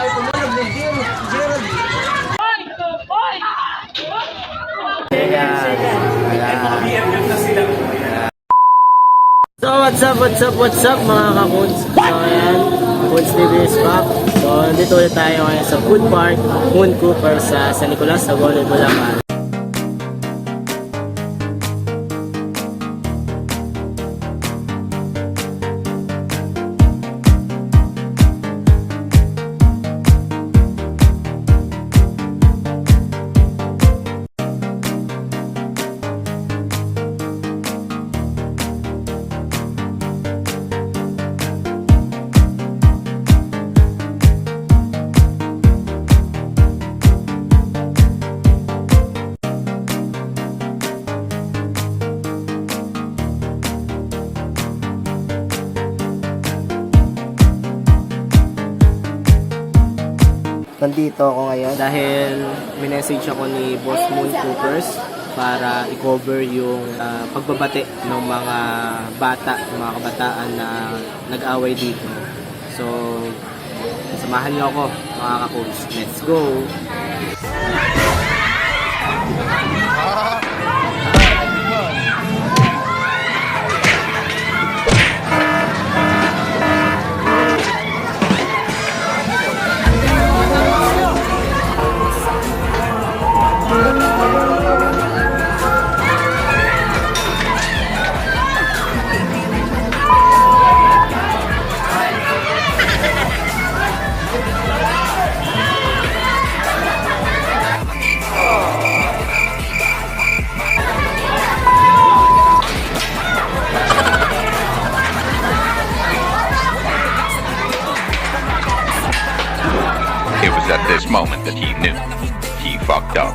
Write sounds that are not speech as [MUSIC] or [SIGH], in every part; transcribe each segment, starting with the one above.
So what's up, what's up, what's up mga kakuns? So ayan, Kuns TV is back. So nandito ulit tayo ngayon sa food park, Moon Cooper sa San Nicolas, sa Golden, Bulacan. Nandito ako ngayon dahil minessage ako ni Boss Moon Coopers para i-cover yung ah, pagbabate ng mga bata, ng mga kabataan na nag-away dito. So, samahan niyo ako mga kakuns. Let's go! It [LAUGHS] that he knew he fucked up.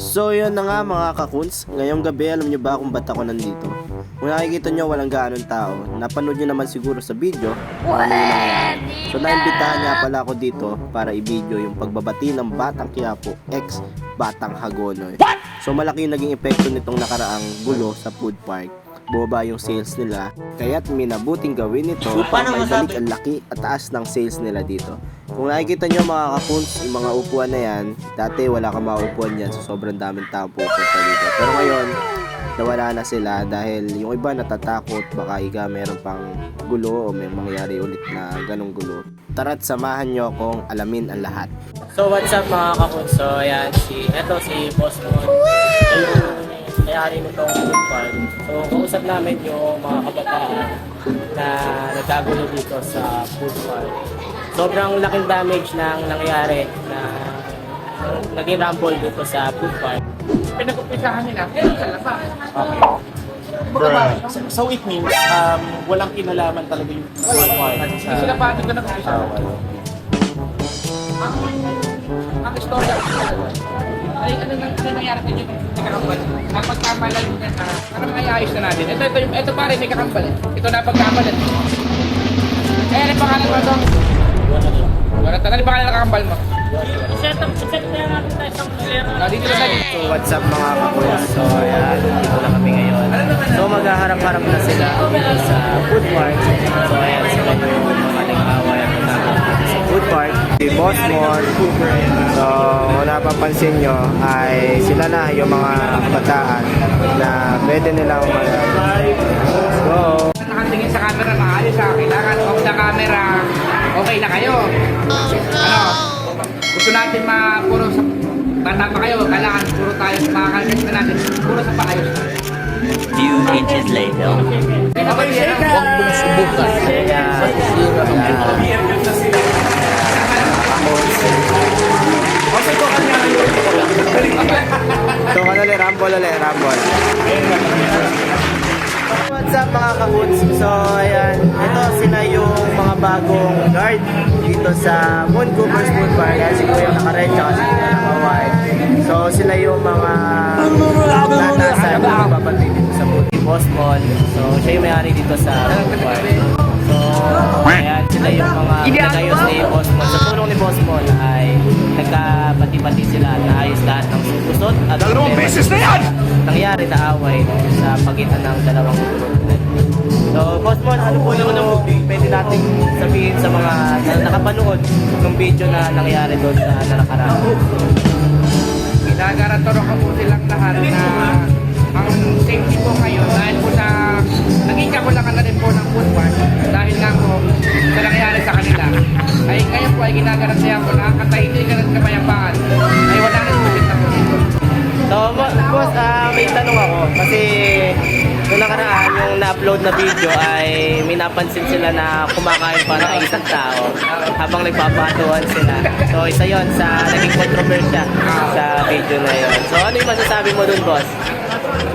So yun na nga mga kakuns, ngayong gabi alam nyo ba kung ba't ako nandito? Kung nakikita nyo walang gaanong tao, napanood nyo naman siguro sa video nangyari. So naimbitahan nga pala ako dito para i-video yung pagbabati ng Batang Quiapo ex Batang Hagonoy. So malaki yung naging epekto nitong nakaraang gulo sa food park. Bumaba yung sales nila, kaya't minabuting gawin ito para maibalik ang laki at taas ng sales nila dito. Kung nakikita nyo mga kapuns, yung mga upuan na yan, dati wala kang maupuan yan so sobrang daming tao pupunta dito. Pero ngayon, nawala na sila dahil yung iba natatakot baka iga meron pang gulo o may mangyari ulit na ganong gulo. Tara't samahan nyo akong alamin ang lahat. So what's up mga kapuns? So ayan, si, eto si Boss Mon. Yung may-ari nitong food farm. So kausap namin yung mga kabataan na nagkagulo dito sa food farm. Sobrang laking damage nang nangyari na naging rumble dito sa food farm. Pinag-umpisahan nila, kaya sa labas. So, so it means um, walang kinalaman talaga yung part sa Sila pa ito nag-umpisa. Ang, ang istorya ay ano nang ano nangyari sa sa kakambal. Napagkamalan na na parang ayayos na natin. Ito, ito, yung- ito pare, may kakambal. Ito napagkamalan. Eh, ano yung pangalan mo ito? Wala talaga. Ano yung pangalan ng kakambal mo? Ah, dito na tayo. So what's up mga kapulas? So ayan, dito na kami ngayon. So maghaharap-harap na sila dito sa food park. So ayan, sila yung mga nag-away at sa food park. Si Boss Mon. So kung napapansin nyo ay sila na yung mga kabataan na pwede nilang mag- Let's go! Nakatingin sa camera na ayos ha. Kailangan off the camera. Okay na kayo. Gusto natin ma puro sa bata pa kayo. Kailangan puro tayo makakalagay na natin. Puro sa paayos na. few inches later. Okay, yan ang huwag mong subukan. So ano ulit, rumble ulit, rumble. What's up mga kahuts? So ayan, ito sila yung mga bagong guard dito sa Moon Cooper's Food Park. Ayan si Kuya naka-red tsaka si Kuya naka-white. So sila yung mga natasan na babati dito sa Moon Boss Mall. So siya yung may-ari dito sa Food Park. So, ayan, sila yung mga nagayos ni Boss Mon. Sa tulong ni Boss Mon ay nagkabati-bati sila at naayos lahat ng gusot at Dalawang beses na yan! Nangyari na away sa pagitan ng dalawang group. So, Boss ano po yung ano, pwede natin sabihin sa mga na nakapanood ng video na nangyari doon sa nanakaraan? Ginagaratoro ko po silang lahat na ang safety po ngayon dahil po sa naging kakulangan na rin po ng food park dahil nga po sa nangyari sa kanila ay ngayon po ay ginagarantayan ko na ang katahimikan at kapayapaan na-upload na video ay may napansin sila na kumakain para ng isang tao habang nagpapatuan sila. So, isa yon sa naging kontrobersya sa video na yon. So, ano yung masasabi mo dun, boss?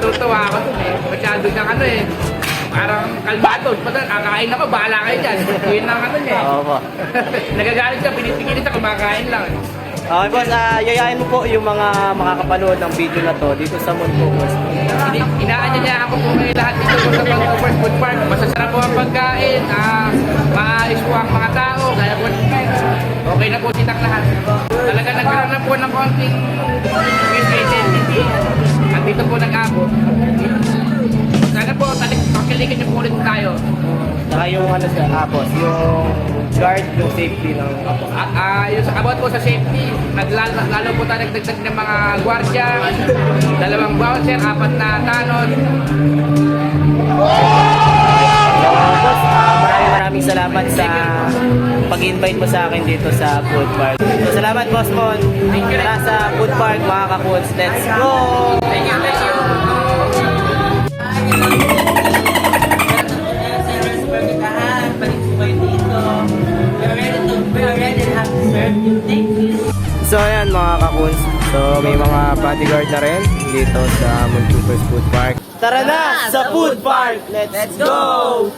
Tutuwa ako dun eh. Masyado niyang ano eh. Parang kalmado. Basta kakain ako, bahala kayo dyan. Yun lang ano niya eh. Oo po. [LAUGHS] Nagagalit siya, pinipigilit siya, kumakain lang. Okay, boss, ah, yayain mo po yung mga makakapanood ng video na to dito sa. Ini inaanya niya ako po ngayon lahat dito po sa Vancouver Food Park. Masasarap po ang pagkain, ah, maayos po ang mga tao, kaya po okay na po silang lahat. Talaga nagkaroon na po ng konting misidentity. At dito po nag-abot. Sana po, talik, pakilikin niyo po ulit tayo. Saka yung ano sa ah, boss, yung guard, yung safety ng Ah, ah, yung sa about po sa safety, naglalo lalo po tayo nagdagdag ng mga gwardiya, dalawang bouncer, apat na tanod, boss, ah, maraming maraming salamat sa pag-invite mo sa akin dito sa food park. So, salamat, boss Mon. Tara sa food park, mga kakuts. Let's go! Thank you, thank you. So, ayan mga kakuts. So, may mga bodyguard na rin dito sa Montupers Food Park. Tara na sa food park! Let's go!